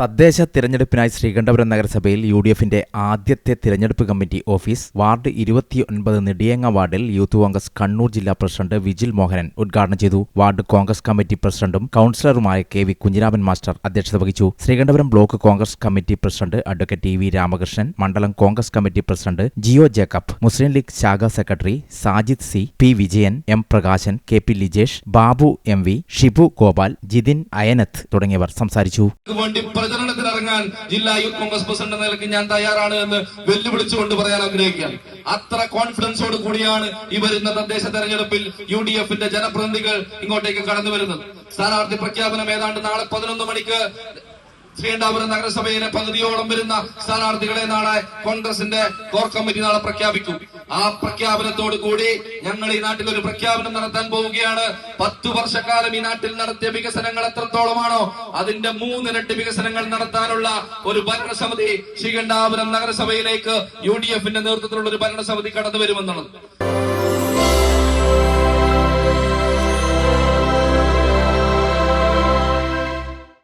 തദ്ദേശ തിരഞ്ഞെടുപ്പിനായി ശ്രീകണ്ഠപുരം നഗരസഭയിൽ U D എഫിന്റെ ആദ്യത്തെ തിരഞ്ഞെടുപ്പ് കമ്മിറ്റി ഓഫീസ് വാർഡ് ഇരുപത്തിയൊൻപത് നെടിയേങ്ങ വാർഡിൽ യൂത്ത് കോൺഗ്രസ് കണ്ണൂർ ജില്ലാ പ്രസിഡന്റ് വിജിൽ മോഹനൻ ഉദ്ഘാടനം ചെയ്തു. വാർഡ് കോൺഗ്രസ് കമ്മിറ്റി പ്രസിഡന്റും കൌൺസിലറുമായ കെ വി കുഞ്ഞിരാമൻ മാസ്റ്റർ അധ്യക്ഷത വഹിച്ചു. Sreekandapuram block Congress committee president advocate T V Ramakrishnan മണ്ഡലം Congress committee president Jio Jacob Muslim League ശാഖാ secretary Sajid C P Vijayan M Prakashan K P Lijesh Babu M V Shibu Gopal Jithin Ayanath തുടങ്ങിയവർ സംസാരിച്ചു. പ്രചരണത്തിന് ഇറങ്ങാൻ ജില്ലാ youth Congress president നിലയ്ക്ക് ഞാൻ തയ്യാറാണ് എന്ന് വെല്ലുവിളിച്ചുകൊണ്ട് പറയാൻ ആഗ്രഹിക്കുകയാണ്. അത്ര കോൺഫിഡൻസോട് കൂടിയാണ് ഈ വരുന്ന തദ്ദേശ തെരഞ്ഞെടുപ്പിൽ യു ഡി എഫിന്റെ ജനപ്രതിനിധികൾ ഇങ്ങോട്ടേക്ക് കടന്നു വരുന്നത്. സ്ഥാനാർത്ഥി പ്രഖ്യാപനം ഏതാണ്ട് നാളെ പതിനൊന്ന് മണിക്ക് ശ്രീകണ്ഠാപുരം നഗരസഭയിലെ പകുതിയോളം വരുന്ന സ്ഥാനാർത്ഥികളെ നാളെ കോൺഗ്രസിന്റെ കോർ കമ്മിറ്റി നാളെ പ്രഖ്യാപിക്കും. ആ പ്രഖ്യാപനത്തോട് കൂടി ഞങ്ങൾ ഈ നാട്ടിൽ ഒരു പ്രഖ്യാപനം നടത്താൻ പോവുകയാണ്. പത്തു വർഷക്കാലം ഈ നാട്ടിൽ നടത്തിയ വികസനങ്ങൾ എത്രത്തോളമാണോ അതിന്റെ മൂന്നിരട്ടി വികസനങ്ങൾ നടത്താനുള്ള ഒരു ഭരണസമിതി ശ്രീകണ്ഠാപുരം നഗരസഭയിലേക്ക് യു ഡി എഫിന്റെ നേതൃത്വത്തിലുള്ള ഒരു ഭരണസമിതി കടന്നു വരുമെന്നുള്ളത്